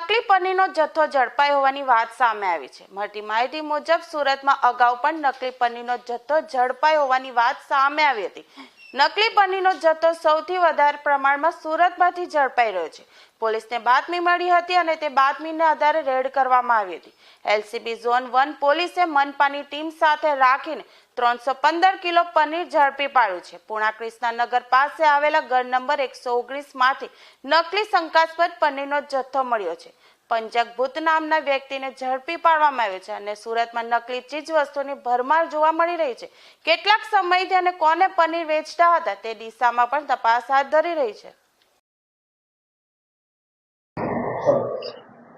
પનીરનો જથ્થો ઝડપાયો હોવાની વાત સામે આવી છે. મળતી માહિતી મુજબ સુરતમાં અગાઉ પણ નકલી પનીરનો જથ્થો ઝડપાયો હોવાની વાત સામે આવી હતી. નકલી પનીરનો જથ્થો સૌથી વધારે પ્રમાણમાં સુરતમાંથી ઝડપાઈ રહ્યો છે. પોલીસને બાતમી મળી હતી અને તે બાતમીને આધારે રેડ કરવામાં આવી હતી. એલસીબી ઝોન વન પોલીસે મનપાની ટીમ સાથે રાખીને ત્રણસો પંદર કિલો પનીર ઝડપી પાડ્યું છે. પૂણા કૃષ્ણાનગર પાસે આવેલા ઘર નંબર એકસો ઓગણીસમાંથી નકલી શંકાસ્પદ પનીરનો જથ્થો મળ્યો છે. પંચક ભૂત નામના વ્યક્તિને ઝડપી પાડવામાં આવ્યો છે અને સુરતમાં નકલી ચીજ વસ્તુની ભરમાર જોવા મળી રહી છે કેટલાક સમયથી અને કોને પનીર વેચતા હતા તે દિશામાં પણ તપાસ હાથ ધરી રહી છે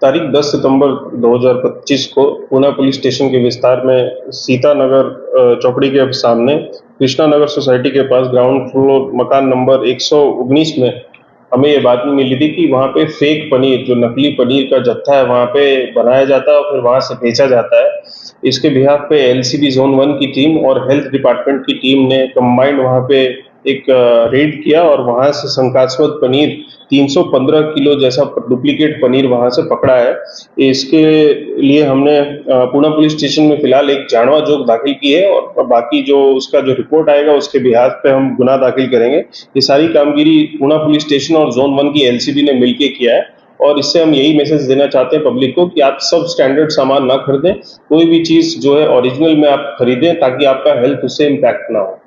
तारीख 10 सितंबर 2025 को पुणे पुलिस स्टेशन के विस्तार में सीतानगर अ, चौकड़ी के सामने कृष्णा नगर सोसाइटी के पास ग्राउंड फ्लोर मकान नंबर 119 में हमें ये बात मिली थी कि वहाँ पे फेक पनीर, जो नकली पनीर का जत्था है, वहाँ पे बनाया जाता है और फिर वहाँ से भेजा जाता है। इसके बिहार पे एलसीबी जोन वन की टीम और हेल्थ डिपार्टमेंट की टीम ने कंबाइंड वहाँ पे एक रेड किया और वहाँ से शंकास्पद पनीर 315 किलो जैसा डुप्लीकेट पनीर वहाँ से पकड़ा है। इसके लिए हमने पूना पुलिस स्टेशन में फ़िलहाल एक जानवा जोग दाखिल की है और बाकी जो उसका जो रिपोर्ट आएगा उसके बिहार पे हम गुना दाखिल करेंगे। ये सारी कामगिरी पूना पुलिस स्टेशन और जोन वन की एलसीबी ने मिलके किया है और इससे हम यही मैसेज देना चाहते हैं पब्लिक को कि आप सब स्टैंडर्ड सामान ना खरीदें। कोई भी चीज़ जो है ओरिजिनल में आप खरीदें ताकि आपका हेल्थ उससे इम्पैक्ट ना हो।